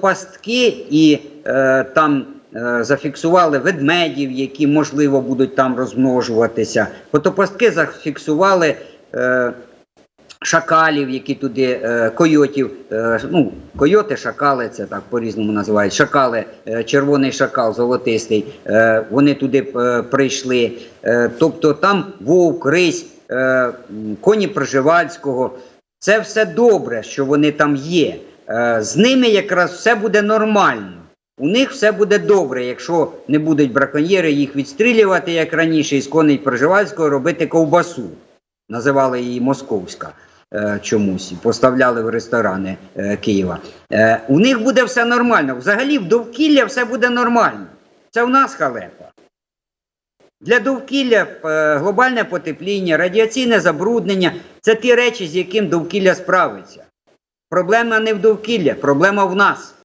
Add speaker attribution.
Speaker 1: пастки і е, там е, зафіксували ведмедів, які можливо будуть там розмножуватися. Фотопастки зафіксували. Е, Шакалів, які туди е, койотів, е, ну, койоти, шакали, це так по-різному називають. Шакали, е, червоний шакал, золотистий, е, вони туди е, прийшли. Е, тобто там вовк, рись, е, коні Проживальського. Це все добре, що вони там є. Е, з ними якраз все буде нормально. У них все буде добре, якщо не будуть браконьєри їх відстрілювати, як раніше, із коней Проживальського робити ковбасу. Називали її Московська е, чомусь, поставляли в ресторани е, Києва. Е, у них буде все нормально. Взагалі, в довкілля все буде нормально. Це в нас халепа. Для довкілля е, глобальне потепління, радіаційне забруднення це ті речі, з яким довкілля справиться. Проблема не в довкілля, проблема в нас.